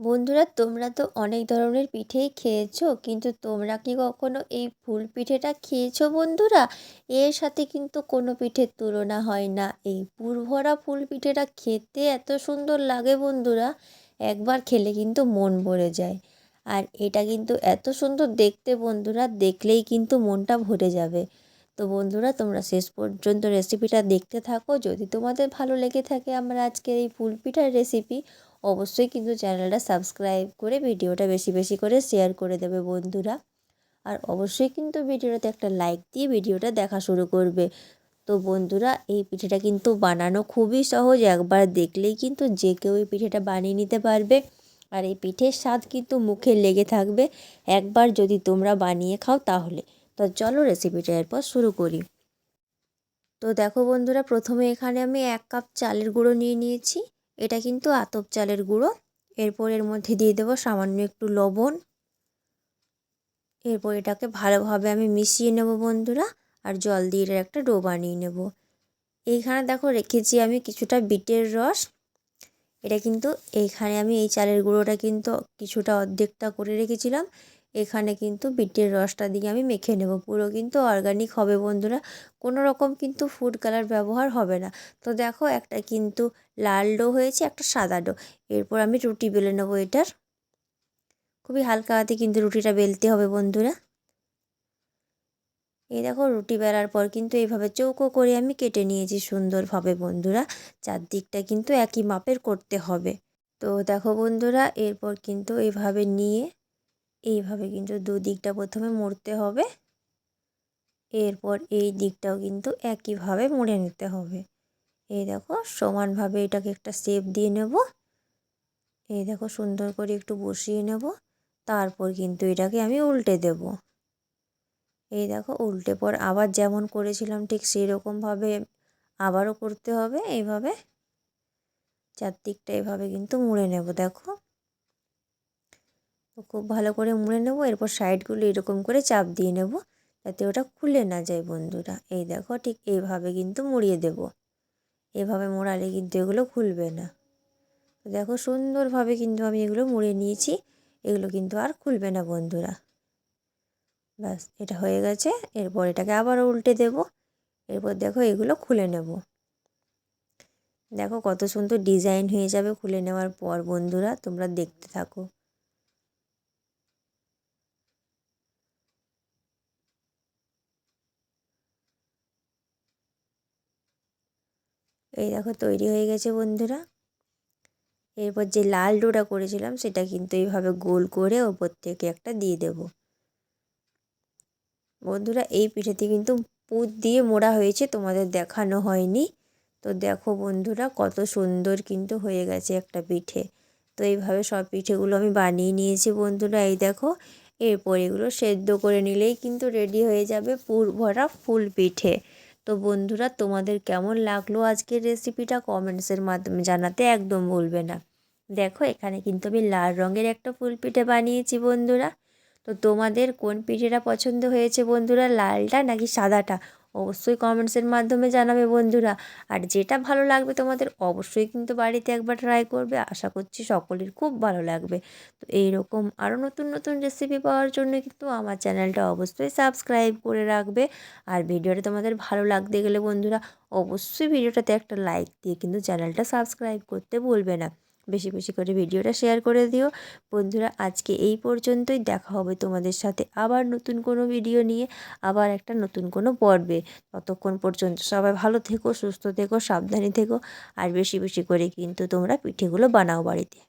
বন্ধুরা, তোমরা তো অনেক ধরনের পিঠেই খেয়েছো, কিন্তু তোমরা কি কখনো এই ফুল পিঠেটা খেয়েছো বন্ধুরা? এর সাথে কিন্তু কোনো পিঠের তুলনা হয় না। এই পুরভরা ফুল পিঠেটা খেতে এত সুন্দর লাগে বন্ধুরা, একবার খেলে কিন্তু মন ভরে যায়। আর এটা কিন্তু এত সুন্দর দেখতে বন্ধুরা, দেখলেই কিন্তু মনটা ভরে যাবে। তো বন্ধুরা, তোমরা শেষ পর্যন্ত রেসিপিটা দেখতে থাকো। যদি তোমাদের ভালো লেগে থাকে আমার আজকের এই ফুল পিঠার রেসিপি অবশ্যই কিন্তু চ্যানেলটা সাবস্ক্রাইব করে ভিডিওটা বেশি বেশি করে শেয়ার করে দেবে বন্ধুরা। আর অবশ্যই কিন্তু ভিডিওটাতে একটা লাইক দিয়ে ভিডিওটা দেখা শুরু করবে। তো বন্ধুরা, এই পিঠেটা কিন্তু বানানো খুবই সহজ। একবার দেখলেই কিন্তু যে কেউ এই পিঠেটা বানিয়ে নিতে পারবে। আর এই পিঠের স্বাদ কিন্তু মুখে লেগে থাকবে। একবার যদি তোমরা বানিয়ে খাও তাহলে। তো চলো রেসিপিটা এরপর শুরু করি। তো দেখো বন্ধুরা, প্রথমে এখানে আমি এক কাপ চালের গুঁড়ো নিয়ে নিয়েছি। এটা কিন্তু আতপ চালের গুঁড়ো। এরপর এর মধ্যে দিয়ে দেবো সামান্য একটু লবণ। এরপর এটাকে ভালোভাবে আমি মিশিয়ে নেব বন্ধুরা, আর জল দিয়ে এটার একটা ডো বানিয়ে নেব। এইখানে দেখো রেখেছি আমি কিছুটা বিটের রস। এটা কিন্তু এইখানে আমি এই চালের গুঁড়োটা কিন্তু কিছুটা অর্ধেকটা করে রেখেছিলাম। এখানে কিন্তু বিটের রসটা দিয়ে আমি মেখে নেব। পুরো কিন্তু অর্গানিক হবে বন্ধুরা। কোনো রকম কিন্তু ফুড কালার ব্যবহার হবে না। তো দেখো একটা কিন্তু লাল ডো হয়েছে, একটা সাদা ডো। এরপর আমি রুটি বেলে নেব এটার। খুবই হালকা হাতে কিন্তু রুটিটা বেলতে হবে বন্ধুরা। এই দেখো রুটি বেলার পর কিন্তু এইভাবে চৌকো করে আমি কেটে নিয়েছি সুন্দরভাবে বন্ধুরা। চারদিকটা কিন্তু একই মাপের করতে হবে। তো দেখো বন্ধুরা, এরপর কিন্তু এইভাবে নিয়ে এইভাবে কিন্তু দুদিকটা প্রথমে মুড়তে হবে। এরপর এই দিকটাও কিন্তু একইভাবে মুড়ে নিতে হবে। এই দেখো, সমানভাবে এটাকে একটা শেপ দিয়ে নেব। এই দেখো, সুন্দর করে একটু বসিয়ে নেব। তারপর কিন্তু এটাকে আমি উল্টে দেব। এই দেখো, উল্টে পর আবার যেমন করেছিলাম, ঠিক সেই রকমভাবে আবারও করতে হবে। এইভাবে চারদিকটা এভাবে কিন্তু মুড়ে নেব, দেখো। খুব ভালো করে মুড়ে নেব, এরপর সাইডগুলো এরকম করে চাপ দিয়ে নেব, যাতে ওটা খুলে না যায় বন্ধুরা। এই দেখো ঠিক এইভাবে কিন্তু মুড়িয়ে দেব। এভাবে মোড়ালে কিন্তু এগুলো খুলবে না। দেখো সুন্দরভাবে কিন্তু আমি এগুলো মুড়ে নিয়েছি, এগুলো কিন্তু আর খুলবে না বন্ধুরা। ব্যাস, এটা হয়ে গেছে, এরপর এটাকে আবারও উল্টে দেব, এরপর দেখো এগুলো খুলে নেব। দেখো কত সুন্দর ডিজাইন হয়ে যাবে খুলে নেওয়ার পর বন্ধুরা, তোমরা দেখতে থাকো। এই দেখো তৈরি হয়ে গেছে বন্ধুরা। এরপর যে লাল ডোটা করেছিলাম, সেটা কিন্তু এইভাবে গোল করে ওপর থেকে একটা দিয়ে দেব। বন্ধুরা, এই পিঠেতে কিন্তু পুঁত দিয়ে মোড়া হয়েছে, তোমাদের দেখানো হয়নি। তো দেখো বন্ধুরা, কত সুন্দর কিন্তু হয়ে গেছে একটা পিঠে। তো এইভাবে সব পিঠেগুলো আমি বানিয়ে নিয়েছি বন্ধুরা, এই দেখো। এরপর এগুলো সেদ্ধ করে নিলেই কিন্তু রেডি হয়ে যাবে পুর ভরা ফুল পিঠে। তো বন্ধুরা, তোমাদের কেমন লাগল আজকের রেসিপিটা কমেন্টসের মাধ্যমে জানাতে একদম ভুলবে না। দেখো, এখানে কিন্তু আমি লাল রঙের একটা ফুল পিঠে বানিয়েছি বন্ধুরা। তো তোমাদের কোন পিঠেটা পছন্দ হয়েছে বন্ধুরা, লালটা নাকি সাদাটা? অবশ্যই কমেন্টসের মাধ্যমে জানাবে বন্ধুরা। আর যেটা ভালো লাগবে তোমাদের অবশ্যই কিন্তু বাড়িতে একবার ট্রাই করবে। আশা করছি সকলের খুব ভালো লাগবে। তো এইরকম আরও নতুন নতুন রেসিপি পাওয়ার জন্য কিন্তু আমার চ্যানেলটা অবশ্যই সাবস্ক্রাইব করে রাখবে। আর ভিডিওটা তোমাদের ভালো লাগতে গেলে বন্ধুরা, অবশ্যই ভিডিওটাতে একটা লাইক দিয়ে কিন্তু চ্যানেলটা সাবস্ক্রাইব করতে ভুলবে না। বেশি বেশি করে ভিডিওটা শেয়ার করে দিও। বন্ধুরা, আজকে এই পর্যন্তই। দেখা হবে তোমাদের সাথে আবার নতুন কোনো ভিডিও নিয়ে, আবার একটা নতুন কোনো পর্বে। ততক্ষণ পর্যন্ত সবাই ভালো থেকো, সুস্থ থেকো, সাবধানে থেকো। আর বেশি বেশি করে কিন্তু তোমরা পিঠেগুলো বানাও বাড়িতে।